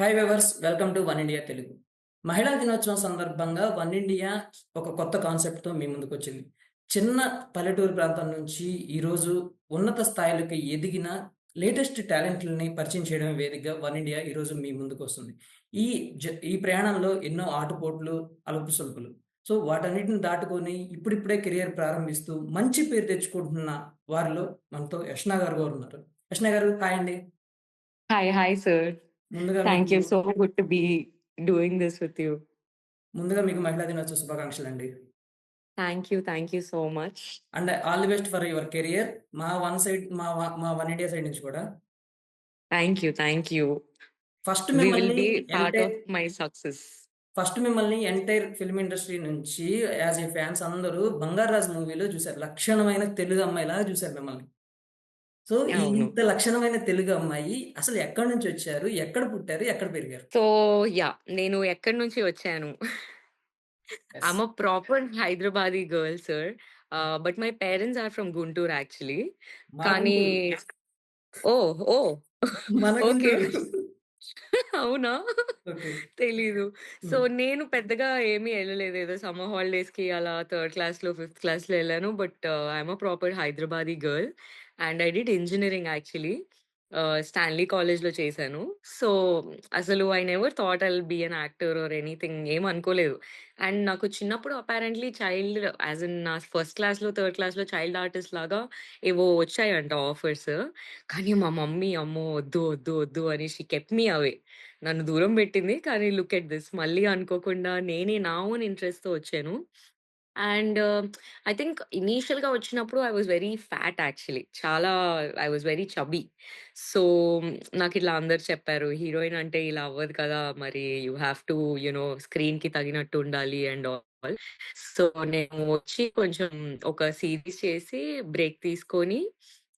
Hi viewers welcome to one India Telugu మహిళా దినోత్సవం సందర్భంగా వన్ ఇండియా ఒక కొత్త కాన్సెప్ట్తో మీ ముందుకు వచ్చింది. చిన్న పల్లెటూరు ప్రాంతం నుంచి ఈరోజు ఉన్నత స్థాయిలకు ఎదిగిన లేటెస్ట్ టాలెంట్లని పరిచయం చేయడం వేదికగా వన్ ఇండియా ఈరోజు మీ ముందుకు వస్తుంది. ఈ జ- ఈ ప్రయాణంలో ఎన్నో ఆటుపోట్లు అలుపు సొలుపులు. సో వాటన్నిటిని దాటుకొని ఇప్పుడిప్పుడే కెరియర్ ప్రారంభిస్తూ మంచి పేరు తెచ్చుకుంటున్న వారిలో మనతో యష్నా గారు గారు ఉన్నారు. యష్నా గారు హాయ్ అండి. హాయ్ హాయ్ సార్ ముందుగా you. మీకు- So good to be doing this with you. ముందుగా మీకు మహిళా దినోత్సవ శుభాకాంక్షలు అండి Thank you. Thank you so much. And all the best for your career మా వన్ సైడ్ మా మా వన్ ఇండియా సైడ్ నుంచి కూడా Thank you. Thank you. First మిమ్మల్ని entire of my success. First మిమ్మల్ని ఎంటైర్ ఫిల్మ్ ఇండస్ట్రీ నుంచి as a fans అందరూ బంగారాజ్ మూవీలో చూశారు లక్షణమైన తెలుగు అమ్మాయిలా చూశారు మిమ్మల్ని సో. ఇంత లక్షణమైన తెలుగు అమ్మాయి అసలు ఎక్కడి నుంచి వచ్చారు ఎక్కడ పుట్టారు ఎక్కడ పెరిగారు So, yeah, నేను ఎక్కడి నుంచి వచ్చాను? I'm a proper Hyderabadi girl, sir. Uh, but my parents are from Guntur actually. మా కానీ Guntur. Oh oh okay Guntur. అవునా తెలీదు సో. నేను పెద్దగా ఏమీ వెళ్ళలేదు ఏదో సమ్మర్ హాలిడేస్కి అలా థర్డ్ క్లాస్లో ఫిఫ్త్ క్లాస్లో వెళ్ళాను but I'm a proper Hyderabadi girl and I did engineering actually. Stanley కాలేజ్లో చేశాను. సో అసలు I never thought I be an actor or anything ఏం అనుకోలేదు. అండ్ నాకు చిన్నప్పుడు అపారెంట్లీ చైల్డ్ యాజ్ ఇన్ నా ఫస్ట్ క్లాస్లో థర్డ్ క్లాస్లో చైల్డ్ ఆర్టిస్ట్ లాగా ఏవో వచ్చాయంట ఆఫర్స్. కానీ మా మమ్మీ అమ్మో వద్దు వద్దు వద్దు అని షీ కెప్ మీ అవే నన్ను దూరం పెట్టింది. కానీ లుక్ ఎట్ దిస్. మళ్ళీ అనుకోకుండా నేనే నా ఓన్ ఇంట్రెస్ట్తో వచ్చాను. అండ్ ఐ థింక్ ఇనీషియల్గా వచ్చినప్పుడు I was very fat actually. చాలా I was very chubby so నాకు ఇట్లా అందరు చెప్పారు హీరోయిన్ అంటే ఇలా అవ్వదు కదా మరి you have to you know స్క్రీన్కి తగినట్టు ఉండాలి అండ్ ఆల్. సో నేను వచ్చి కొంచెం ఒక సిరీస్ చేసి బ్రేక్ తీసుకొని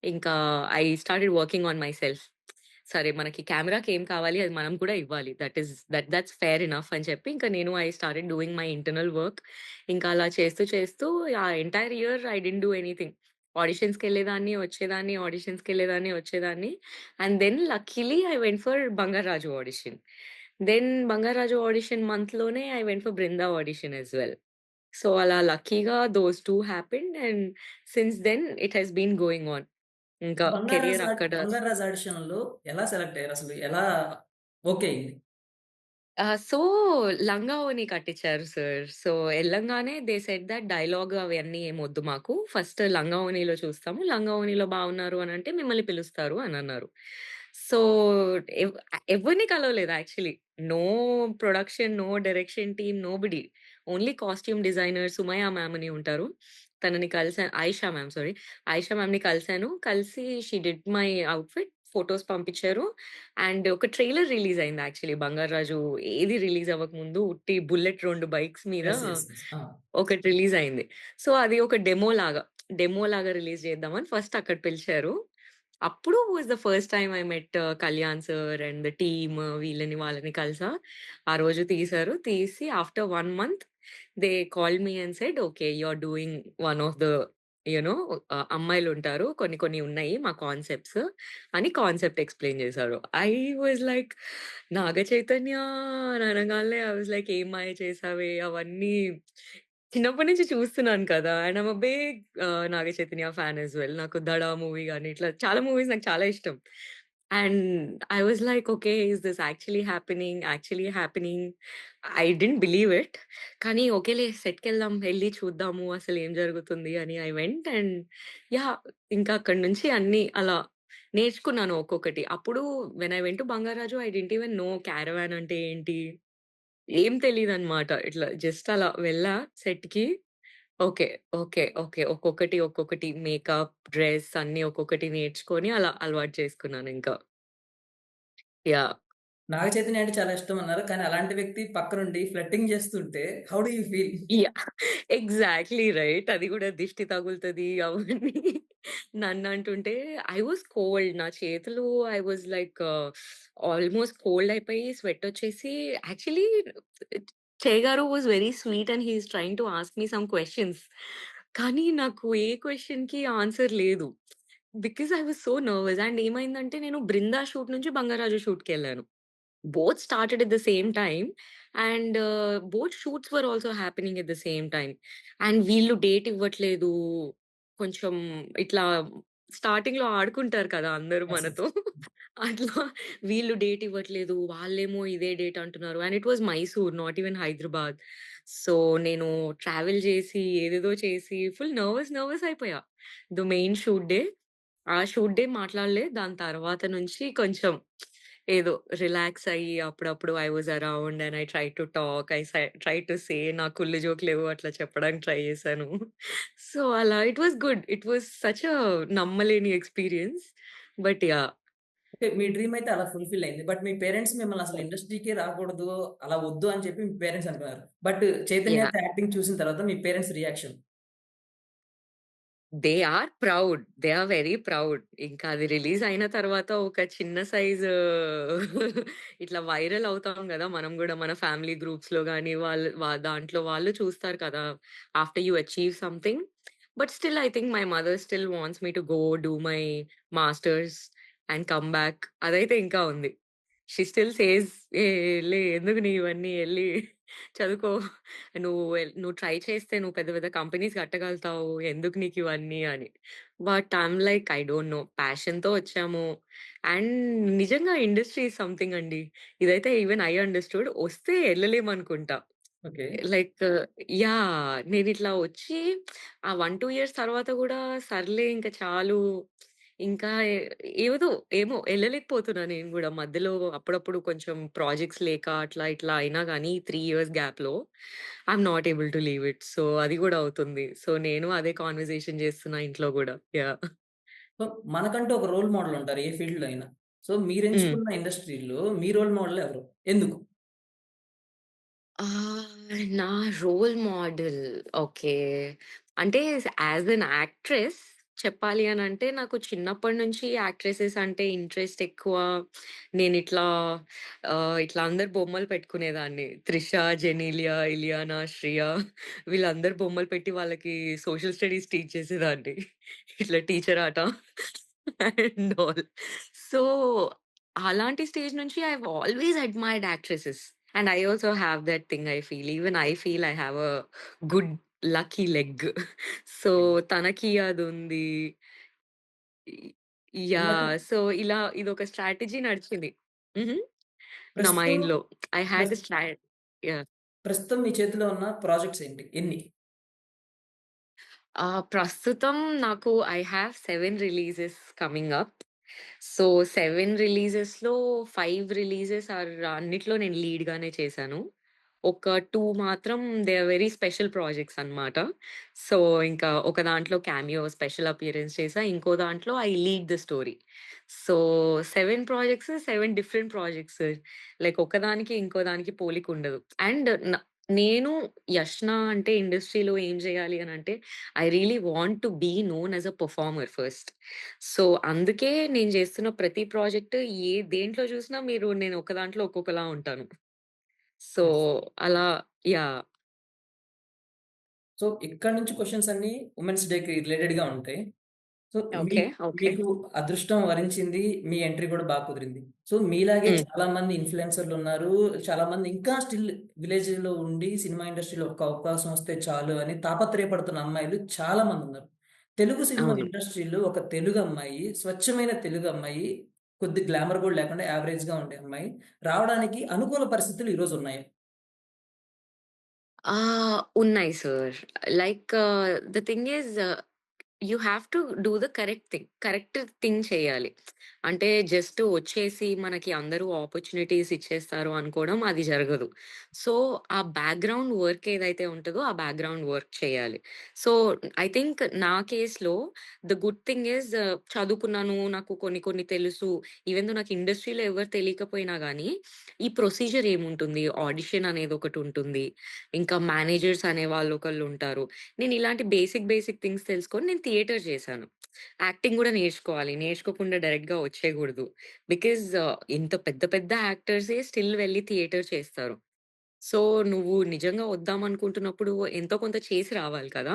ఇంకా I started working on myself. సరే మనకి కెమెరాకి ఏం కావాలి అది మనం కూడా ఇవ్వాలి. That is that that's fair enough అని చెప్పి ఇంకా నేను I started doing my internal work. ఇంకా అలా చేస్తూ చేస్తూ ఆ entire year I didn't do anything. ఆడిషన్స్కి వెళ్ళేదాన్ని వచ్చేదాన్ని ఆడిషన్స్కి వెళ్ళేదాన్ని వచ్చేదాన్ని. And then luckily I went for Bangarraju audition. Then Bangarraju audition మంత్లోనే I went for Brinda audition yes well. So అలా లక్కీగా those two happened and since then it has been going on. ఇంకా ఆడి- అక్కడ బంగారాజ్ ఆడిషన్లో ఎలా సెలెక్ట్ అయ్యారు అసలు? ఎలా okay అయింది? సో లంగా ఓని కట్టించారు సార్. సో వెళ్ళంగానే దే సెట్ దట్ డైలాగ్ అవన్నీ ఏం వద్దు మాకు. ఫస్ట్ లంగా ఓనీలో చూస్తాము. లంగా ఓనీలో బాగున్నారు అని అంటే మిమ్మల్ని పిలుస్తారు అని అన్నారు. సో ఎవ్- ఎవరిని కలవలేదు actually. No production no direction team nobody. Only costume designer Sumaya ma'am అని ఉంటారు. తనని కలిసాను ఆయిషా మ్యామ్ సారీ ఆయిషా మ్యామ్ని కలిసాను. కలిసి she did my outfit photos పంపించారు. అండ్ ఒక ట్రైలర్ రిలీజ్ అయింది యాక్చువల్లీ బంగారాజు ఏది రిలీజ్ అవ్వక ముందు ఉట్టి బుల్లెట్ రెండు బైక్స్ మీద ఒకటి రిలీజ్ అయింది. సో అది ఒక డెమో లాగా డెమో లాగా రిలీజ్ చేద్దామని ఫస్ట్ అక్కడ పిలిచారు. అప్పుడు was the first time I met Kalyan sir and the team వీళ్ళని వాళ్ళని కలిసా ఆ రోజు తీశారు తీసి after one month they call me and said okay you are doing one of the no అమ్మాయిలు ఉంటారు. కొన్ని కొన్ని ఉన్నాయి మా కాన్సెప్ట్స్ అని కాన్సెప్ట్ ఎక్స్ప్లెయిన్ చేశారు. I was like Naga Chaitanya అని అనగానే ఐ వాజ్ లైక్ ఏం మాయ చేసావే అవన్నీ చిన్నప్పటి నుంచి చూస్తున్నాను కదా! And I'm big uh, Naga Chaitanya fan as well నాకు దడా మూవీ కానీ ఇట్లా చాలా మూవీస్ నాకు చాలా ఇష్టం. And I was like okay is this actually happening actually happening I didn't believe it కానీ ఓకేలే సెట్కి వెళ్దాం వెళ్ళి చూద్దాము అసలు ఏం జరుగుతుంది? అని ఐ వెంట్ అండ్ యా ఇంకా అక్కడి నుంచి అన్ని అలా నేర్చుకున్నాను ఒక్కొక్కటి. అప్పుడు when I went Bangarraju I didn't even know caravan అంటే ఏంటి? ఏం తెలియదు అనమాట ఇట్లా జస్ట్ అలా వెళ్ళా సెట్కి ఓకే. ఓకే. ఓకే. ఒక్కొక్కటి ఒక్కొక్కటి మేకప్ డ్రెస్ అన్ని ఒక్కొక్కటి నేర్చుకొని అలా అలవాటు చేసుకున్నాను ఇంకా. యా నాగ చైతన్య అంటే చాలా ఇష్టం అన్నారు. కానీ అలాంటి వ్యక్తి పక్క నుండి ఫ్లట్టింగ్ చేస్తుంటే how do you feel? Ya exactly right. అది కూడా దిష్టి తగులుతుంది అవన్నీ. నన్ను అంటుంటే ఐ వాజ్ కోల్డ్. నా చేతులు I was like almost cold అయిపోయి స్వెట్ వచ్చేసి actually Chay garu was very sweet and he's trying to ask me some questions కానీ నాకు ఏ క్వశ్చన్కి ఆన్సర్ లేదు because I was so nervous and ఏమైందంటే నేను బృందా షూట్ నుంచి బంగారాజు షూట్కి వెళ్ళాను both started at the same time. And both shoots were also happening at the same time. And వీళ్ళు డేట్ ఇవ్వట్లేదు. కొంచెం ఇట్లా స్టార్టింగ్‌లో ఆడుకుంటారు కదా! అందరూ యెస్. మనతో. అట్లా వీళ్ళు డేట్ ఇవ్వట్లేదు. వాళ్ళేమో ఇదే డేట్ అంటున్నారు. And it was Mysore not even Hyderabad. So, నేను ట్రావెల్ చేసి ఏదేదో చేసి ఫుల్ నర్వస్, నర్వస్ అయిపోయా. The main shoot day. ఆ షూట్ డే మాట్లాడలే. దాని తర్వాత నుంచి కొంచెం ఏదో రిలాక్స్ అయ్యి అప్పుడప్పుడు I was around and I tried to talk. I say tried to say నా కుళ్ళు జోకులేవో అట్లా చెప్పడానికి ట్రై చేశాను. సో, అలా it was good. It was such నమ్మలేని ఎక్స్‌పీరియన్స్. బట్! అంటే మీ డ్రీమ్ అయితే అలా ఫుల్‌ఫిల్ అయింది. బట్ మీ పేరెంట్స్ మిమ్మల్ని అసలు ఇండస్ట్రీకే రాకూడదు, అలా వద్దు అని చెప్పి మీ పేరెంట్స్ అనుకున్నారు. But yeah! చైతన్యతో యాక్టింగ్ చూసిన తర్వాత మీ parents reaction? They are proud. They are very proud. ఇంకా అది రిలీజ్ అయిన తర్వాత ఒక చిన్న సైజు ఇట్లా వైరల్ అవుతాం కదా మనం కూడా మన ఫ్యామిలీ గ్రూప్స్లో కానీ వాళ్ళు దాంట్లో వాళ్ళు చూస్తారు కదా! After you achieve something. But still I think my mother still wants me to go do my masters and come back. అదైతే ఇంకా ఉంది. షీ స్టిల్ సేస్ "ఏ ఎళ్ళి ఎందుకు నీ ఇవన్నీ ఎళ్ళి చదువుకో. నువ్వు ఎల్ నువ్వు ట్రై చేస్తే నువ్వు పెద్ద పెద్ద కంపెనీస్ కట్టగలుగుతావు. ఎందుకు నీకు ఇవన్నీ" అని. But I'm like I don't know. ప్యాషన్‌తో వచ్చాము. అండ్ నిజంగా ఇండస్ట్రీ ఈస్ సంథింగ్ అండి. ఇదైతే ఈవెన్ ఐ అండర్‌స్టూడ్. వస్తే ఎళ్ళలేమనుకుంటా. ఓకే. Like yeah! నేనిట్లా వచ్చి ఆ 1, 2 ఇయర్స్ తర్వాత గూడా సర్లే ఇంక చాలు. ఇంకా ఏదో ఏమో ఎళ్ళలేకపోతున్నా నేను గూడా. మధ్యలో అప్పుడప్పుడు కొంచెం ప్రాజెక్ట్స్ లేక అట్లా ఇట్లా అయినా గానీ 3 ఇయర్స్ గ్యాప్‌లో I'm not able to leave it. So, అది గూడా అవుతుంది. సో, నేను అదే కాన్వర్జేషన్ చేస్తున్నా ఇంట్లో గూడా. యాహ్! సో, మనకంటూ ఒక రోల్ మోడల్ ఉంటారు ఏ ఫీల్డ్‌లో అయినా. సో, మీరు. ఎంచుకున్న ఇండస్ట్రీలో మీ రోల్ మోడల్ ఎవరు? ఎందుకు? నా రోల్ మోడల్ ఓకే. అంటే యాస్ ఎన్ యాక్ట్రెస్ చెప్పాలి అనంటే నాకు చిన్నప్పటి నుంచి యాక్ట్రెసెస్ అంటే ఇంట్రెస్ట్ ఎక్కువ. నేనిట్లా ఆహ్, ఇట్లా అందరి బొమ్మలు పెట్టుకునేదాన్ని. 'త్రిష', 'జెనీలియా', 'ఇలియానా', 'శ్రియ' వీళ్ళందరి బొమ్మలు పెట్టి వాళ్ళకి సోషల్ స్టడీస్ టీచ్ చేసేదాన్ని. ఇట్లా టీచర్ ఆట అండ్ ఆల్. సో, అలాంటి స్టేజ్ నుంచి I have always admired actresses. And I also have that thing I feel. Even I feel I have a good lucky leg. So, తనకి అదుంది. ఈ ఇందాక yeah! So, ఇలా ఇదొక స్ట్రాటజీ నడిచింది. హుహు. నా ప్రస్తుతం మైండ్‌లో. ఐ హాడ్ ప్రస్ ద స్ట్రా యాహ్! ప్రస్తుతం మీ చేతిలో ఉన్న ప్రాజెక్ట్స్ ఏంటి? ఎన్ని? ఆ! ప్రస్తుతం నాకు I have 7 releases coming up. So, 7 రిలీజెస్‌లో 5 రిలీజెస్ ఆర్ అన్నిట్లో నేను లీడ్‌గానే చేశాను. ఒక టూ మాత్రం they are very special projects అన్నమాట. సో, ఇంకా ఒక దాంట్లో క్యామియో స్పెషల్ అపియరెన్స్ చేసా ఇంకో దాంట్లో I lead the story. So, seven projects, seven different projects. Like ఒకదానికి ఇంకో దానికి పోలికుండదు. అండ్ నేను 'యష్నా' అంటే ఇండస్ట్రీలో ఏం చేయాలి అని అంటే I really want to be known as a performer first. So, అందుకే నేను చేస్తున్న ప్రతి ప్రాజెక్ట్ ఏ దేంట్లో చూసినా మీరు నేను ఒక దాంట్లో ఒక్కొక్కలా ఉంటాను. సో. అలా యాహ్! సో, ఇక్కడి నుంచి క్వెషన్స్ అన్నీ వుమెన్స్ డేకి రిలేటెడ్‌గా ఉంటాయి. సో, మీ ఓకే. ఓకే. మీకు అదృష్టం వరించింది. మీ ఎంట్రీ కూడా బా కుదిరింది. సో, మీలాగే హ్మ్. చాలామంది ఇన్‌ఫ్లుయెన్సర్‌లున్నారు. చాలామంది ఇంకా స్టిల్ విలేజ్‌లో ఉండి సినిమా ఇండస్ట్రీలో ఒక అవకాశం వస్తే చాలు అని తాపత్రయపడుతున్న అమ్మాయిలు చాలా మందున్నారు. తెలుగు సినిమా అవును. ఇండస్ట్రీలో ఒక తెలుగు అమ్మాయి, స్వచ్ఛమైన తెలుగు అమ్మాయి, కొద్ది గ్లామర్ కూడా లేకుండా యావరేజ్‌గా ఉండే అమ్మాయి రావడానికి అనుకూల పరిస్థితులు ఈరోజు ఉన్నాయి ఆ! ఉన్నాయి sir. Like the thing is you have to do the correct thing. Correct thing చేయాలి. అంటే జస్ట్ వచ్చేసి మనకి అందరూ ఆపర్చునిటీస్ ఇచ్చేస్తారు అనుకోవడం అది జరగదు. సో, ఆ బ్యాక్‌గ్రౌండ్ వర్క్ ఏదైతే ఉంటుందో ఆ బ్యాక్‌గ్రౌండ్ వర్క్ చేయాలి. సో, ఐ థింక్ నా కేస్‌లో ద గుడ్ థింగ్ ఇస్ చదువుకున్నాను. నాకు కొన్ని కొన్ని తెలుసు. ఈవెన్ నాకు ఇండస్ట్రీలో ఎవరు తెలియకపోయినా కానీ ఈ ప్రొసీజర్ ఏముంటుంది, ఆడిషన్ అనేది ఒకటి ఉంటుంది ఇంకా మేనేజర్స్ అనే వాళ్ళు ఒకళ్ళు ఉంటారు నేను ఇలాంటి బేసిక్ బేసిక్ థింగ్స్ తెలుసుకొని నేను థియేటర్ చేశాను. యాక్టింగ్ గూడా నేర్చుకోవాలి. నేర్చుకోకుండా డైరెక్ట్‌గా వచ్చేయగూడదు. బికాజ్ ఇంత పెద్ద పెద్ద యాక్టర్సే స్టిల్ వెళ్ళి థియేటర్ చేస్తారు. సో, నువ్వు నిజంగా వద్దామనుకుంటున్నప్పుడు ఎంతో కొంత చేసి రావాలి కదా!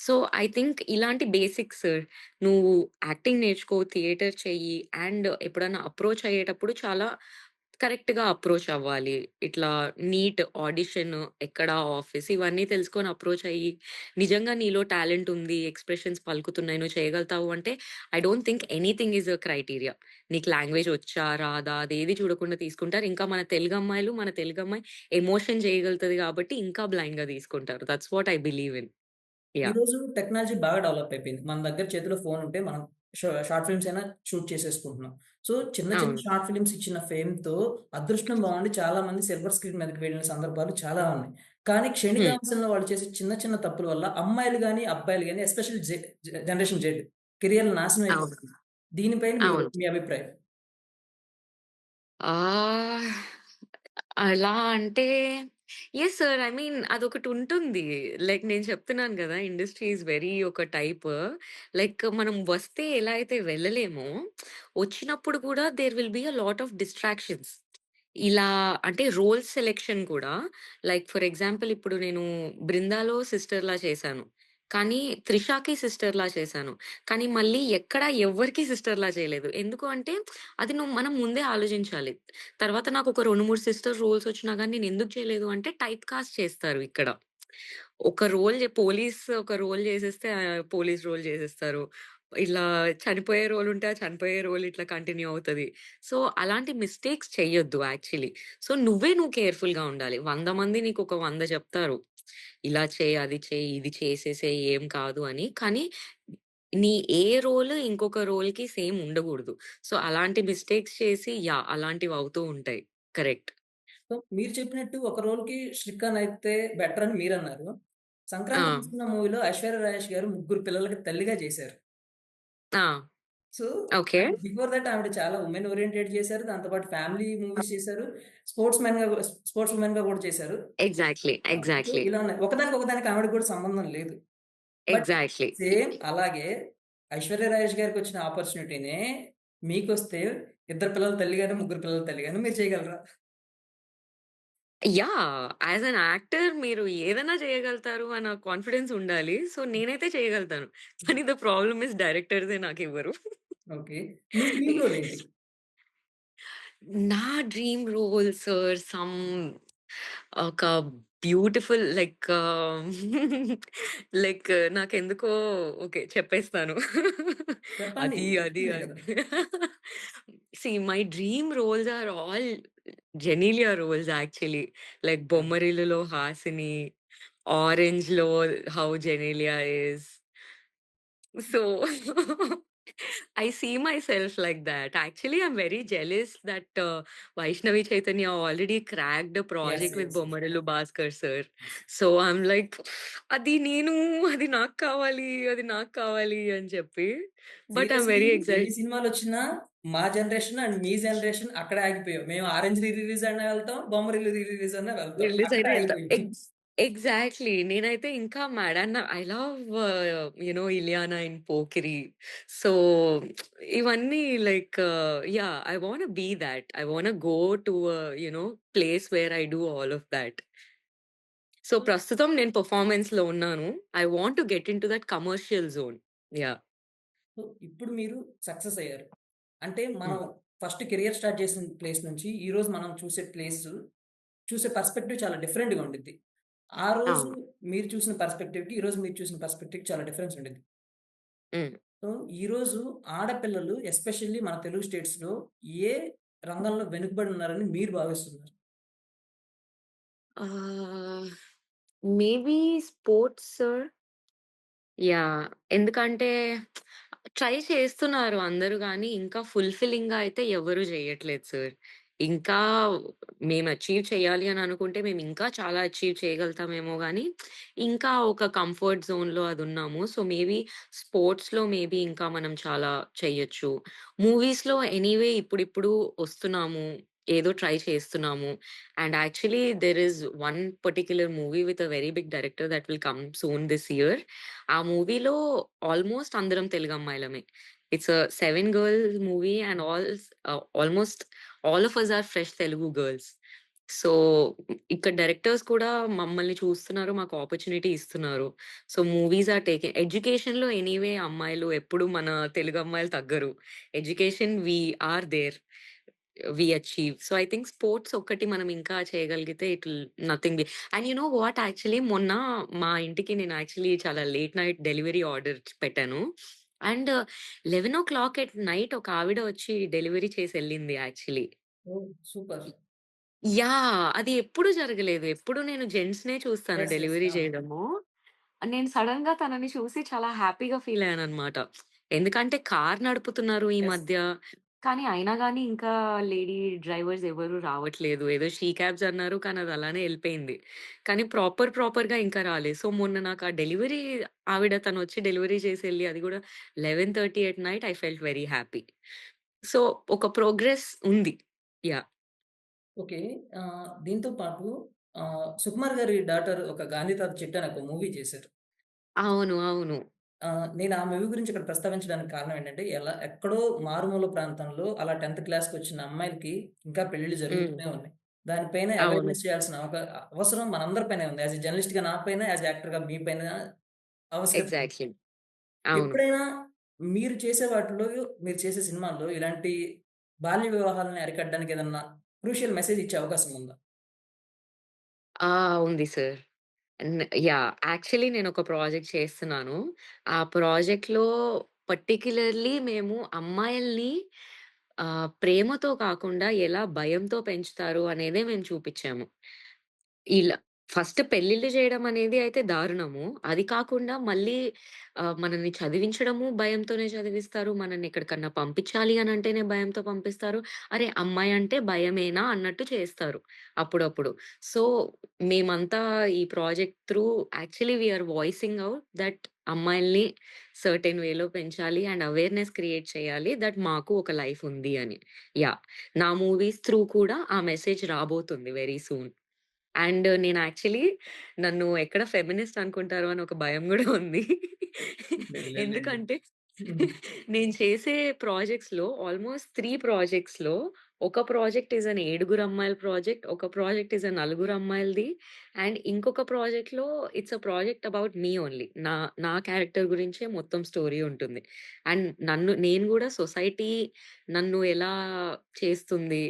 సో, ఐ థింక్ ఇలాంటి బేసిక్స్ నువ్వు యాక్టింగ్ నేర్చుకో, థియేటర్ చెయ్యి అండ్ ఎప్పుడన్నా అప్రోచ్ అయ్యేటప్పుడు చాలా కరెక్ట్‌గా అప్రోచ్ అవ్వాలి. ఇట్లా నీట్ ఆడిషన్, ఎక్కడ ఆఫీస్ ఇవన్నీ తెలుసుకొని అప్రోచ్ అయ్యి, నిజంగా నీలో టాలెంట్ ఉంది, ఎక్స్‌ప్రెషన్స్ పలుకుతున్నాయి, నువ్వు చేయగలుగుతావు అంటే I don't think anything is a criteria. నీకు లాంగ్వేజ్ వచ్చా, రాదా అదేది చూడకుండా తీసుకుంటారు. ఇంకా మన తెలుగు అమ్మాయిలు, మన తెలుగు అమ్మాయి ఎమోషన్ చేయగలుగుతది కాబట్టి ఇంకా బ్లైండ్‌గా తీసుకుంటారు. That's what I believe in. Yeah! ఈరోజు టెక్నాలజీ బాగా డెవలప్ అయిపోయింది. మన దగ్గర చేతిలో ఫోన్ ఉంటే మనం షా షార్ట్ ఫిల్మ్స్ అయినా షూట్ చేసేసుకుంటున్నాం. సో, చిన్న చిన్న అవును. షార్ట్ ఫిల్మ్స్ ఇచ్చిన ఫేమ్‌తో అదృష్టం బావుండి చాలామంది సిల్వర్ స్క్రీన్ మీదకి వెళ్ళిన సందర్భాలు చాలా ఉన్నాయి. కానీ హ్మ్. క్షణికాంశంలో వాళ్ళు చేసే చిన్న చిన్న తప్పుల వల్ల అమ్మాయిలు గాని, అబ్బాయిలు గాని ఎస్పెషల్లీ జె జ జనరేషన్ జెడ్ కెరియర్‌లు నాశనం అవును. అయిపోతుంది. దీనిపైన మీరు అవును. మీ అభిప్రాయం? ఆహ్, అలా అంటే యెస్ సార్. ఐ మీన్ అదొకటుంటుంది. లైక్ నేను చెప్తున్నాను గదా! ఇండస్ట్రీ ఈస్ వెరీ ఒక టైప్. లైక్ మనం వస్తే ఎలా అయితే వెళ్ళలేమో, వచ్చినప్పుడు కూడా there will be a lot of distractions. ఇలా అంటే రోల్ సెలక్షన్ కూడా లైక్ ఫర్ ఎగ్జాంపుల్ ఇప్పుడు నేను 'బృందా'లో సిస్టర్‌లా చేశాను. కానీ 'త్రిషకి' సిస్టర్‌లా చేశాను. కానీ మళ్ళీ ఎక్కడ ఎవ్వరికీ సిస్టర్‌లా చేయలేదు. ఎందుకు అంటే అది నువ్వు మనం ముందే ఆలోచించాలి. తర్వాత నాకొక 2, 3 సిస్టర్ రోల్స్ వచ్చినా గాని నేను ఎందుకు చేయలేదు అంటే టైప్ కాస్ట్ చేస్తారు ఇక్కడ. ఒక రోల్ పోలీస్ ఒక రోల్ చేసేస్తే ఆహ్, పోలీస్ రోల్ చేసేస్తారు. ఇలా చనిపోయే రోల్ ఉంటే, ఆ చనిపోయే రోల్ ఇట్లా కంటిన్యూ అవుతది. సో, అలాంటి మిస్టేక్స్ చెయ్యొద్దు యాక్చువల్లీ. సో, నువ్వే నువ్వు కేర్‌ఫుల్‌గా ఉండాలి. 100 మంది నీకొక 100 చెప్తారు. ఇలా చెయి, అది చెయి, ఇది చేసేసేయి ఏం కాదు అని. కానీ నీ ఏ రోల్ ఇంకొక రోల్‌కి సేమ్ ఉండకూడదు. సో, అలాంటి మిస్టేక్స్ చేసి యాహ్! అలాంటివి అవుతూ ఉంటాయి. కరెక్ట్. సో, మీరు చెప్పినట్టు ఒక రోల్‌కి 'శ్రీఖాన్' అయితే బెటర్ అని మీరన్నారు. 'సంక్రాంతి ఆ! వస్తున్న' మూవీలో ఐశ్వర్య రాజేష్ గారు ముగ్గురు పిల్లలకి తల్లిగా చేశారు. So, okay. బిఫోర్ థట్ ఆవిడ చాలా వుమెన్ ఓరియెంటెడ్ చేశారు. దాంతో పాటు ఫ్యామిలీ మూవీస్ చేశారు. స్పోర్ట్స్ మ్యాన్‌గా గు స్పోర్ట్స్ వుమెన్‌గా కూడా చేశారు. ఎగ్జాక్ట్‌లీ. ఆ! So, exactly. ఇలా ఉన్నాయి. ఒకదానికి ఒకదానికి ఆవిడకి కూడా సంబంధం లేదు. But exactly. సేమ్ అలాగే ఐశ్వర్య రాజేష్ గారికొచ్చిన ఆపర్చునిటీనే మీకొస్తే ఇద్దరు పిల్లల తల్లిగాను, ముగ్గురు పిల్లల తల్లిగాను మీరు చేయగలరా? యాహ్! యాస్ ఎన్ యాక్టర్ మీరు ఏదైనా చేయగలుగుతారు అన్న కాన్ఫిడెన్స్ ఉండాలి. సో, నేనైతే చేయగలుగుతాను. కానీ ద ప్రాబ్లమ్ ఈస్ డైరెక్టర్సే నాకివ్వరు. ఓకే. మీ డ్రీమ్ రోల్ ఏంటి? నా డ్రీమ్ రోల్ సార్ సమ్ ఒక బ్యూటిఫుల్ లైక్ ఆహ్, లైక్ నాకెందుకో ఓకే. చెప్పేస్తాను. చెప్పండి. అది, అది, చెప్తున్నారు అది. కదా! See my dream roles are all Genelia roles actually. Like 'బొమ్మరిల్లు'లో Hasini, 'ఆరెంజ్‌లో' how Genelia is. So, I see myself like that. Actually I am very jealous that Vaishnavi Chaitanya already cracked. Project with yes. Bommarillu Bhaskar sir. So, I am like అది నేను, అది నాకు కావాలి, అది నాకు కావాలి అని చెప్పి. But I am seriously very ఎన్ని ఎక్సైట్ సినిమాలొచ్చినా మా జనరేషన్ అండ్ మీ జనరేషన్ అక్కడే ఆగిపోయాం. మేము 'ఆరెంజ్' రీ రిలీజ్ అన్నా వెళ్తాం. 'బొమ్మరిల్లు' రీ రిలీజ్ అన్నా వెళ్తాం. రిలీజ్ అక్కడే అయితే వెళ్తా. ఆగిపోయాం. ఎగ్జ్ ఎగ్జాక్ట్‌లీ. నేనైతే ఇంకా mad and I love you know 'Ileana' in 'Pokiri'. So, ఇవన్నీ like yeah! I want be that. I want go to ah, you know place where I do all of that. So, ప్రస్తుతం నేను పెర్ఫార్మన్స్‌లో ఉన్నాను. I want to get into that commercial zone. Yeah! So, ఇప్పుడు మీరు success అయ్యారు. అంటే మనం hmm. First career start చేసిన ప్లేస్ నుంచి ఈరోజు మనం చూసే ప్లేసు, చూసే పర్స్పెక్టివ్ చాలా డిఫరెంట్‌గా ఉండిద్ది. ఆ రోజు అవును. మీరు చూసిన పర్స్పెక్టివ్‌కి, ఈరోజు మీరు చూసిన పర్స్పెక్టివ్‌కి చాలా డిఫరెన్స్ ఉండిద్ది. హ్మ్. సో, ఈరోజు ఆడపిల్లలు ఎస్పెషల్లీ మన తెలుగు స్టేట్స్‌లో ఏ రంగంలో వెనుకబడి ఉన్నారని మీరు భావిస్తున్నారు? Ah, maybe sports sir. Yeah! ఎందుకంటే ట్రై చేస్తున్నారు అందరూ గానీ, ఇంకా ఫుల్‌ఫిల్లింగ్‌గా అయితే ఎవరు జేయట్లేదు సార్. ఇంకా మేము అచీవ్ చేయాలి అని అనుకుంటే మేము ఇంకా చాలా అచీవ్ చేయగలుగుతామేమో కానీ ఇంకా ఒక కంఫర్ట్ జోన్‌లో అదున్నాము. సో, మేబీ స్పోర్ట్స్‌లో మేబీ ఇంకా మనం చాలా చెయ్యొచ్చు. మూవీస్‌లో ఎనీవే ఇప్పుడిప్పుడు వస్తున్నాము. ఏదో ట్రై చేస్తున్నాము. And actually there is one particular movie with a very big director that will come soon this year. ఆ మూవీలో ఆల్‌మోస్ట్ అందరం Telugu అమ్మాయిలమే it's seven girls movie and all almost all of us are fresh Telugu girls. So, ఇక్కడ directors కూడా మమ్మల్ని చూస్తున్నారు. మాకు opportunity ఇస్తున్నారు. So, movies are taking ఎడ్యుకేషన్‌లో ఎనీవే అమ్మాయిలు ఎప్పుడు మన తెలుగు అమ్మాయిలు తగ్గరు. Education we are there. We achieve. So, I think sports ఒక్కటి మనం ఇంకా చేయగలిగితే it nothing be and you know what actually మొన్న మా ఇంటికి నేను యాక్చువల్లీ చాలా లేట్ నైట్ డెలివరీ ఆర్డర్ పెట్టాను. అండ్ 11:00 ఎట్ నైట్ ఒక ఆవిడ వచ్చి డెలివరీ చేసెళ్ళింది యాక్చువల్లీ. ఓహ్! సూపర్. యాహ్! అది ఎప్పుడు జరగలేదు. ఎప్పుడు నేను జెంట్స్‌నే చూస్తాను యెస్. యెస్. డెలివరీ! చేయడము. నేను సడెన్‌గా తనని చూసి చాలా హ్యాపీగా ఫీల్ అయ్యానన్నమాట. ఎందుకంటే కార్ నడుపుతున్నారు ఈ యెస్. మధ్య. కానీ అయినా గాని ఇంకా లేడీ డ్రైవర్స్ ఎవరు రావట్లేదు. ఏదో షీ క్యాబ్స్ అన్నారు. కానీ అది అలానే ఎళ్ళిపోయింది. కానీ ప్రాపర్ ప్రాపర్‌గా ఇంకా రాలేదు. సో, మొన్న నాకు ఆ డెలివరీ ఆవిడ తనొచ్చి డెలివరీ చేసెళ్ళి అది కూడా 11:30 at night I felt very happy. So, ఒక ప్రోగ్రెస్ ఉంది. యాహ్! ఓకే. ఆహ్, దీంతో పాటు ఆహ్, సుకుమార్ గారి డాటర్ ఒక 'గాంధీ తాత చిట్టి' అని ఒక మూవీ చేశారు. అవును. అవును. నేను ఆ మూవీ గురించి ఇక్కడ ప్రస్తావించడానికి కారణం ఏంటంటే, ఎలా ఎక్కడో మారుమూల ప్రాంతంలో అలా 10థ్ క్లాస్‌కొచ్చిన అమ్మాయిలకి ఇంకా హ్మ్. జరుగుతూనే ఉన్నాయి. దానిపైన అవును. అవేర్‌నెస్ చేయాల్సిన ఒక అవసరం మనందరి పైనే ఉంది. యాస్ ఎ జర్నలిస్ట్‌గా నా పైన, యాస్ ఎ యాక్టర్‌గా మీ పైన. ఎగ్జాక్ట్‌లీ. అవును. ఎప్పుడైనా మీరు చేసే వాటిలో, మీరు చేసే సినిమాల్లో ఇలాంటి బాల్య వివాహాలను అరికట్టడానికి ఏదన్నా క్రూషియల్ మెసేజ్ ఇచ్చే అవకాశం ఉందా? ఆ! ఉంది సార్. న్ యాహ్! యాక్చువల్లీ నేనొక ప్రాజెక్ట్ చేస్తున్నాను. ఆ ప్రాజెక్ట్‌లో పర్టిక్యులర్‌లీ మేము అమ్మాయిల్ని ఆహ్, ప్రేమతో కాకుండా ఎలా భయంతో పెంచుతారు అనేదే మేము చూపిచ్చాము. ఇలా ఫస్ట్ పెళ్ళిళ్ళు చేయడం అనేది అయితే దారుణము. అది కాకుండా మళ్ళీ ఆహ్, మనల్ని చదివించడము భయంతోనే చదివిస్తారు. మనల్ని ఎక్కడికన్నా పంపించాలి అని అంటేనే భయంతో పంపిస్తారు. అరే! అమ్మాయి అంటే భయమేనా అన్నట్టు చేస్తారు అప్పుడప్పుడు. సో, మేమంతా ఈ project through actually we are voicing out that అమ్మాయిల్ని సర్టెన్ వేలో పెంచాలి అండ్ అవేర్‌నెస్ క్రియేట్ చేయాలి. దట్ మాకు ఒక లైఫ్ ఉంది అని. యాహ్! నా మూవీస్ త్రూ కూడా ఆ మెసేజ్ రాబోతుంది వెరీ సూన్. అండ్ నేను యాక్చువల్లీ నన్ను ఎక్కడ ఫెమినిస్ట్ అనుకుంటారో అని ఒక భయం గూడా ఉంది. ఎందుకంటే. నేను చేసే ప్రాజెక్ట్స్‌లో ఆల్‌మోస్ట్ 3 ప్రాజెక్ట్స్‌లో ఒక ప్రాజెక్ట్ ఈస్ ఎన్ ఏడుగురు అమ్మాయిల ప్రాజెక్ట్. ఒక ప్రాజెక్ట్ ఈస్ ఎ నలుగురు అమ్మాయిలది. అండ్ ఇంకొక ప్రాజెక్ట్‌లో it's a project about me only. నా నా క్యారెక్టర్ గురించే మొత్తం స్టోరీ ఉంటుంది. అండ్ నన్ను నేను గూడా సొసైటీ నన్ను ఎలా చేస్తుంది.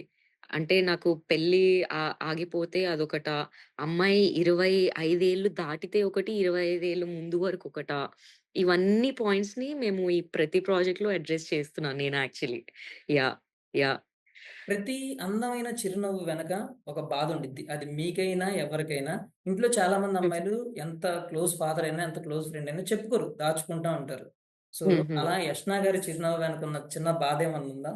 అంటే నాకు పెళ్ళి ఆ ఆగిపోతే అదొకటా? అమ్మాయి 25 ఏళ్ళు దాటితే ఒకటి, 25 ఏళ్ళు ముందు వరకు ఒకటా? ఇవన్నీ పాయింట్స్‌ని మేము ఈ ప్రతి ప్రాజెక్ట్‌లో అడ్రెస్ చేస్తున్నాను నేను యాక్చువల్లీ. యాహ్! యాహ్! ప్రతి అందమైన చిరునవ్వు వెనక ఒక బాధ ఉండిద్ది. అది మీకైనా, ఎవరికైనా. ఇంట్లో చాలామంది హ్మ్. అమ్మాయిలు ఎంత క్లోజ్ ఫాదర్ అయినా, ఎంత క్లోజ్ ఫ్రెండ్ అయినా చెప్పుకోరు. దాచుకుంటా ఉంటారు. సో, హుహు. అలా యష్నా గారి చిరునవ్వు వెనక ఉన్న చిన్న బాధ ఏమన్నా ఉందా?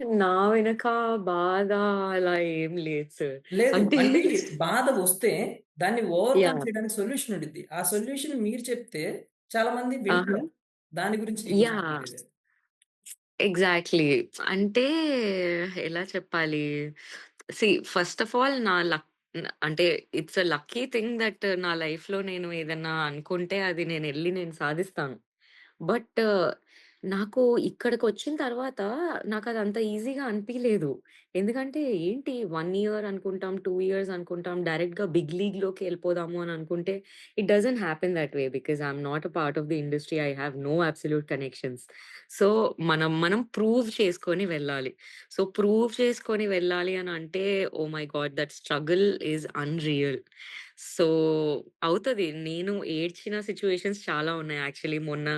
నా వెనక బాధ అలా ఏం లేదు సార్. లేదు. అంటే బాధ వస్తే దాన్ని ఓవర్‌కమ్ యాహ్! చేయడానికి సొల్యూషన్ ఉండిద్ది. ఆ సొల్యూషన్ మీరు చెప్తే ఆహా! వింటారు. దాని గురించి యాహ్! అడిగేది. ఎగ్జాక్ట్‌లీ. అంటే ఎలా చెప్పాలి? సీ ఫస్ట్ ఆఫ్ ఆల్ నా లక్ న్ అంటే it's a lucky thing that నా లైఫ్‌లో నేను ఏదన్నా అనుకుంటే అది నేనెళ్ళి నేను సాధిస్తాను. బట్ నాకు ఇక్కడికి వచ్చిన తర్వాత నాకు అది అంత ఈజీగా అనిపియలేదు. ఎందుకంటే ఏంటి 1 ఇయర్ అనుకుంటాం, 2 ఇయర్స్ అనుకుంటాం. డైరెక్ట్‌గా బిగ్ లీగ్‌లోకి ఎళ్ళిపోదాము అని అనుకుంటే it doesn't happen that way. Because I am not a part of the industry. I have no absolute connections. So, మనం మనం ప్రూవ్ చేసుకొని వెళ్ళాలి. సో, ప్రూవ్ చేసుకొని వెళ్ళాలి అని అంటే ఓహ్ my god! That struggle is unreal. So, అవుతది. నేను ఏడ్చిన సిట్యుయేషన్స్ చాలా ఉన్నాయి యాక్చువల్లీ. మొన్న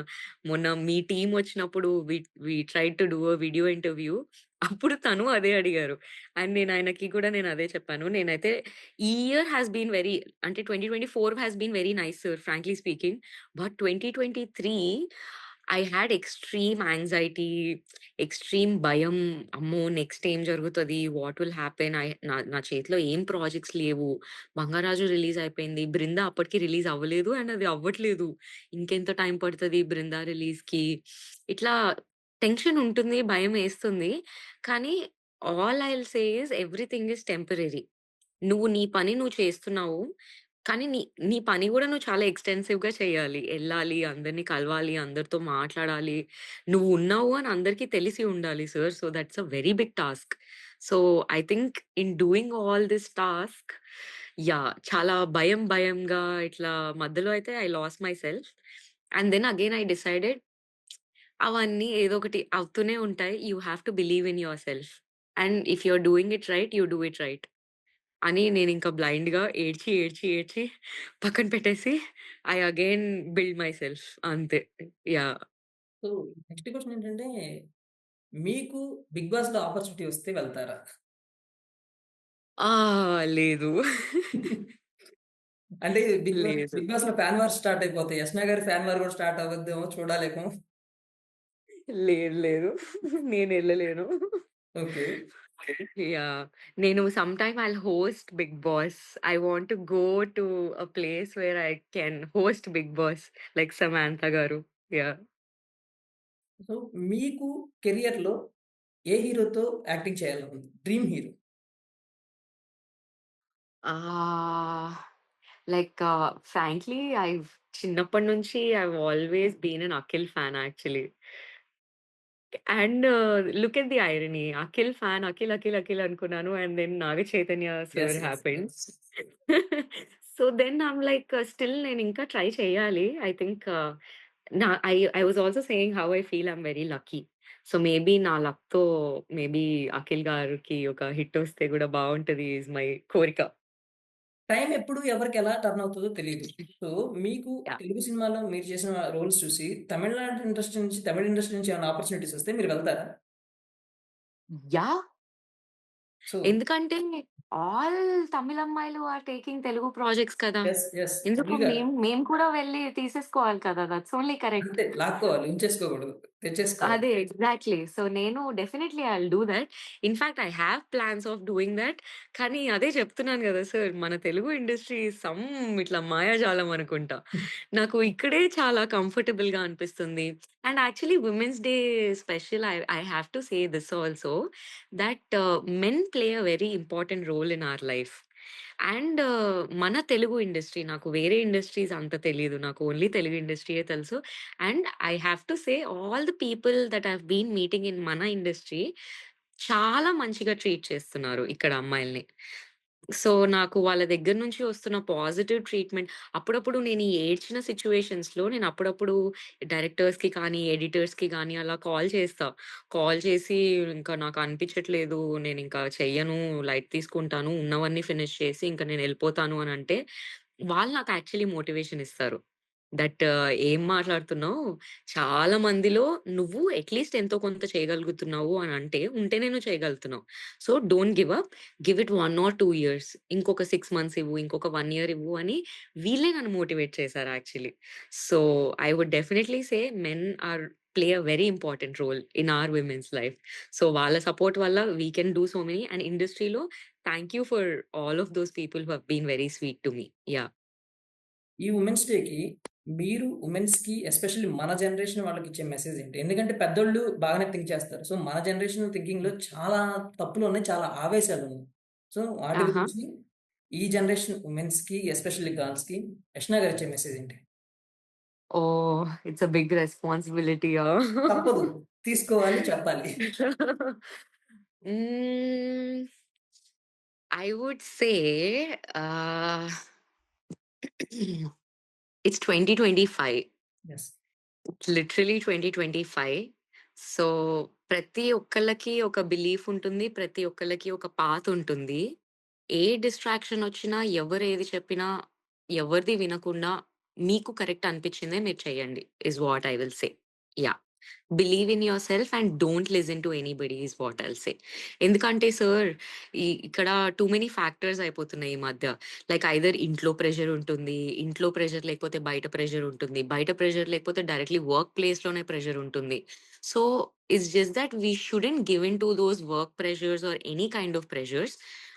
మొన్న మీ టీమ్ వచ్చినప్పుడు we we tried to do a video interview. అప్పుడు తను అదే అడిగారు. అండ్ నేను ఆయనకి కూడా నేను అదే చెప్పాను. నేనైతే ఈ ఇయర్ హాస్ బీన్ వెరీ అంటే 2024 has been very nice sir frankly speaking. But 2023 I had extreme anxiety, extreme భయం. అమ్మో! నెక్స్ట్ ఏం జరుగుతది? What will happen? ఐ నా నా చేతిలో ఏం ప్రాజెక్ట్స్ లేవు. 'బంగారాజు' రిలీజ్ అయిపోయింది. 'బృంద' అప్పటికి రిలీజ్ అవ్వలేదు. అండ్ అది అవ్వట్లేదు. ఇంకెంత టైం పడతది 'బృంద' రిలీజ్‌కి? ఇట్లా టెన్షన్ ఉంటుంది. భయమేస్తుంది. కానీ all I will say is everything is temporary. నువ్వు నీ పని నువ్వు చేస్తున్నావు. కానీ నీ నీ పని గూడా నువ్వు చాలా ఎక్స్‌టెన్సివ్‌గా చేయాలి. ఎళ్ళాలి, అందరిని కలవాలి, అందరితో మాట్లాడాలి. నువ్వు ఉన్నావు అని అందరికీ తెలిసి ఉండాలి sir. So, that's a very big task. So, I think in doing all this task yeah! చాలా భయం భయంగా ఇట్లా మధ్యలో అయితే I lost my self. And then again I decided అవన్నీ ఏదో ఒకటి అవుతూనే ఉంటాయి. You have to believe in your self. And if you are doing it right, you do it right. అని నేనింక బ్లైండ్‌గా ఏడ్చి, ఏడ్చి, ఏడ్చి పక్కన పెట్టేసి I again build my self అంతే. యాహ్! సో, నెక్స్ట్ క్వెషన్ ఏంటంటే, మీకు 'బిగ్ బాస్‌లో' ఆపర్చునిటీ వస్తే వెళ్తారా? ఆ! లేదు. అంటే బిగ్ బాస్ లేదు. 'బిగ్ బాస్‌లో' ఫ్యాన్ వార్స్ స్టార్ట్ అయిపోతాయి. 'యష్నా' గారి ఫ్యాన్ వార్ కూడా స్టార్ట్ అవ్వద్దేమో చూడాలేమో. లేదు, లేదు. నేనెళ్ళలేను. ఓకే. నేను some time I'll host 'Bigg Boss.' I want to go to a place where I can host 'Bigg Boss' like 'Samantha' గారు. యాహ్! సో, మీకు కెరియర్‌లో ఏ హీరోతో యాక్టింగ్ చేయాలని ఉంది? Dream hero? Ah, like ah, frankly I've చిన్నప్పటి నుంచి I've always been an 'Akhil' fan actually. And look at the irony 'Akhil' fan 'Akhil, Akhil, Akhil' అనుకున్నాను. And then 'Naga Chaitanya'. Sir. Yes. So, then I'm like still నేనింకా try చేయాలి. I think నా I I was also saying how I feel I'm very lucky. So, maybe నా లక్‌తో maybe 'Akhil' గారికి ఒక hit వస్తే కూడా బావుంటది ఈస్ మై కోరిక. టైమ్ ఎప్పుడు ఎవరికి ఎలా టర్న్ అవుతదో తెలీదు. సో, మీకు! తెలుగు సినిమాలో మీరు చేసిన రోల్స్ చూసి తమిళనాడు ఇండస్ట్రీ నుంచి తమిళ్ ఇండస్ట్రీ నుంచి ఏమైనా ఆపర్చునిటీస్ వస్తే మీరు వెళ్తారా? యాహ్! ఎందుకంటే ఆల్ తమిళ్ అమ్మాయిలు ఆర్ టేకింగ్ తెలుగు ప్రాజెక్ట్స్ కదా! ఎందుకు. మేము మేము కూడా వెళ్ళి తీసేసుకోవాలి కదా! That's only correct. అంతే లాక్కోవాలి. ఉంచేసుకోకూడదు. తెచ్చేసుకోవాలి. అదే ఎగ్జాక్ట్‌లీ. సో, నేను definitely I do that. In fact I have plans of doing that. కానీ అదే చెప్తున్నాను గదా! సార్ మన తెలుగు ఇండస్ట్రీ సమ్ ఇట్లా మాయాజాలం అనుకుంటా. నాకు ఇక్కడే చాలా కంఫర్టబుల్‌గా అనిపిస్తుంది. And actually women's day special I I have to say this also that men play a very important role in our life. And మన తెలుగు ఇండస్ట్రీ నాకు వేరే ఇండస్ట్రీస్ అంత తెలియదు నాకు ఓన్లీ తెలుగు ఇండస్ట్రీయే తెలుసు. And I have to say all the people that have been meeting in మన industry చాలా మంచిగా ట్రీట్ చేస్తున్నారు ఇక్కడ అమ్మాయిల్ని. సో, నాకు వాళ్ళ దగ్గర నుంచి వస్తున్న పాజిటివ్ ట్రీట్‌మెంట్ అప్పుడప్పుడు నేను ఈ ఏడ్చిన సిట్యుయేషన్స్‌లో నేను అప్పుడప్పుడు డైరెక్టర్స్‌కి కానీ, ఎడిటర్స్‌కి కానీ అలా కాల్ చేస్తా. కాల్ చేసి ఇంకా నాకు అనిపించట్లేదు. నేను ఇంకా చెయ్యను. లైట్ తీసుకుంటాను. ఉన్నవన్నీ ఫినిష్ చేసి ఇంకా నేను వెళ్ళిపోతాను అని అంటే వాళ్ళు నాకు యాక్చువల్లీ మోటివేషన్ ఇస్తారు. దట్ ఏం మాట్లాడుతున్నావు? చాలా మందిలో నువ్వు అట్‌లీస్ట్ ఎంతో కొంత చేయగలుగుతున్నావు అని అంటే ఉంటే నేను చేయగలుగుతున్నావు. So, don't give up. Give it 1 or 2 years. ఇంకొక 6 మంత్స్ ఇవ్వు. ఇంకొక 1 ఇయర్ ఇవ్వు అని వీళ్ళే నన్ను మోటివేట్ చేశారు actually. So, I would definitely say men are play a very important role in our women's life. So, వాళ్ళ సపోర్ట్ వల్ల we can do so many and ఇండస్ట్రీలో thank you for all of those people who have been very sweet to me. Yeah! ఈ women's డేకి మీరు వుమెన్స్‌కి especially మన generation వాళ్ళకిచ్చే message ఏంటి? ఎందుకంటే పెద్దోళ్ళు బాగానే థింక్ చేస్తారు. సో, మన జనరేషన్ థింకింగ్‌లో చాలా తప్పులున్నాయి. చాలా ఆవేశాలున్నాయి. సో, వాటి! గురించి ఈ జనరేషన్ వుమెన్స్‌కి ఎస్పెషల్లీ గర్ల్స్‌కి యష్నా గారిచ్చే మెసేజ్ ఏంటి? ఓహ్! ఇట్స్ ఎ బిగ్ రెస్పాన్సిబిలిటీయా? తప్పదు. తీసుకోవాలి. చెప్పాలి. I would say it's 2025. Yes. It's literally 2025. So, ప్రతి ఒక్కళ్ళకి ఒక బిలీఫ్ ఉంటుంది. ప్రతి ఒక్కళ్ళకి ఒక పాత్ ఉంటుంది. ఏ డిస్ట్రాక్షన్ వచ్చినా, ఎవరు ఏది చెప్పినా, ఎవరిది వినకుండా మీకు కరెక్ట్ అనిపించిందే మీరు చేయండి. Is what I will say. Yeah! Believe in yourself and don't listen to anybody is what I'll say. ఎందుకంటే సార్ ఇక్కడ టూ మెనీ ఫ్యాక్టర్స్ అయిపోతున్నాయి ఈ మధ్య. లైక్ ఐదర్ ఇంట్లో ప్రెషర్ ఉంటుంది. ఇంట్లో ప్రెషర్ లేకపోతే బయట ప్రెషర్ ఉంటుంది. బయట ప్రెషర్ లేకపోతే డైరెక్ట్‌లీ వర్క్ ప్లేస్‌లోనే ప్రెషర్ ఉంటుంది. So, it's just that we shouldn't give in to those work pressures or any kind of pressures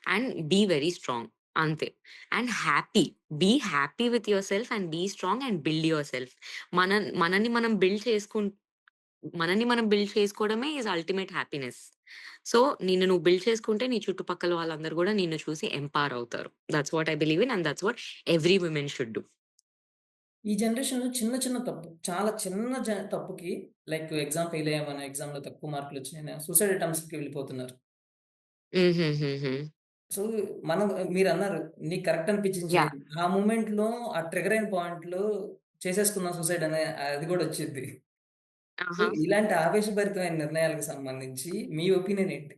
and be very strong అంతే. And happy. Be happy with yourself and be strong and build your self మన మనని మనం build చేసుకుంటూ మనని మనం build చేసుకోవడమే is ultimate happiness. So, నిన్ను నువ్వు బిల్డ్ చేసుకుంటే నీ చుట్టుపక్కల వాళ్ళందరూ గూడా నిన్ను చూసి ఎంపవర్ అవుతారు. That's what I believe in and that's what every women should do. ఈ జనరేషన్‌లో చిన్న చిన్న తప్పు, చాలా చిన్న తప్పుకి లైక్ ఎగ్జామ్ ఫెయిల్ అయ్యామనో, ఎగ్జామ్‌లో తక్కువ మార్కులొచ్చినాయనో సూసైడ్ అటెంప్ట్స్‌కి వెళ్ళిపోతున్నారు. హుహుహుహు. సో, మనం మీరన్నారు నీకు కరెక్ట్ అనిపించింది. ఆ మూమెంట్‌లో ఆ ట్రిగ్గర్ అయిన పాయింట్‌లో చేసేసుకుందాం సూసైడ్ అనే అది గూడా వచ్చిద్ది. సో, ఆహా! ఇలాంటి ఆవేశభరితమైన నిర్ణయాలకు సంబంధించి మీ ఒపీనియన్ ఏంటి?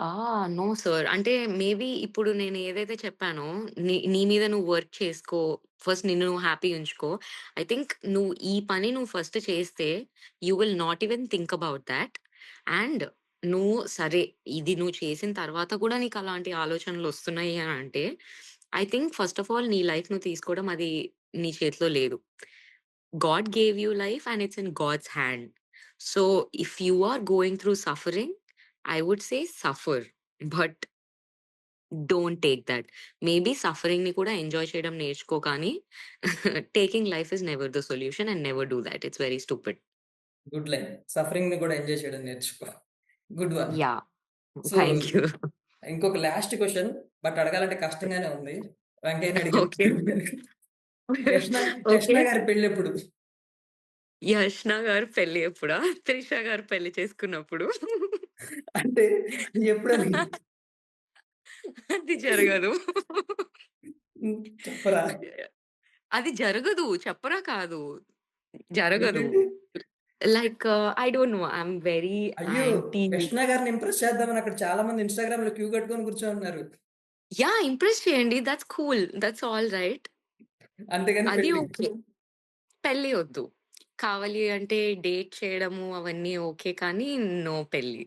ఆ! No sir. అంటే మేబీ ఇప్పుడు నేను ఏదైతే చెప్పానో నీ నీ మీద నువ్వు వర్క్ చేసుకో. ఫస్ట్ నిన్ను నువ్వు హ్యాపీ ఉంచుకో. ఐ థింక్ నువ్వు ఈ పని నువ్వు ఫస్ట్ చేస్తే you will not even think about that. And నువ్వు సరే ఇది నువ్వు చేసిన తర్వాత కూడా నీకు అలాంటి ఆలోచనలొస్తున్నాయి అని అంటే I think first of all నీ లైఫ్ నువ్వు తీసుకోవడం అది నీ చేతిలో లేదు. God gave you life and it's in God's hand. So if you are going through suffering I would say suffer. But don't take that. Maybe సఫరింగ్‌ని కూడా enjoy చేయడం నేర్చుకో కానీ taking life is never the solution and never do that. It's very stupid. Good line. సఫరింగ్‌ని కూడా enjoy చేయడం నేర్చుకో. Good one. Yeah! So thank you. ఇంకొక last question but అడగాలంటే కష్టంగానే ఉంది. వెంకయ్యని అడిగాను. యష్న గారి పెళ్ళెప్పుడు? యష్న గారి పెళ్ళి ఎప్పుడా? త్రిష గారు పెళ్ళి చేసుకున్నప్పుడు. అంటే ఎప్పుడని? అది జరగదు. చెప్పరా? అది జరగదు. చెప్పరా కాదు. జరగదు. Like I don't know. I am very Yashna గారిని ఇంప్రెస్ చేద్దామని అక్కడ చాలా మంది ఇన్‌స్టాగ్రామ్‌లో క్యూ కట్టుకొని కూర్చొనున్నారు. యాహ్! ఇంప్రెస్ చేయండి. That's cool. That's all right. అంతేగాని అది పెళ్ళి. ఓకే. పెళ్ళి వద్దు. కావాలి అంటే డేట్ చేయడము అవన్నీ ఓకే. కానీ నో పెళ్ళి.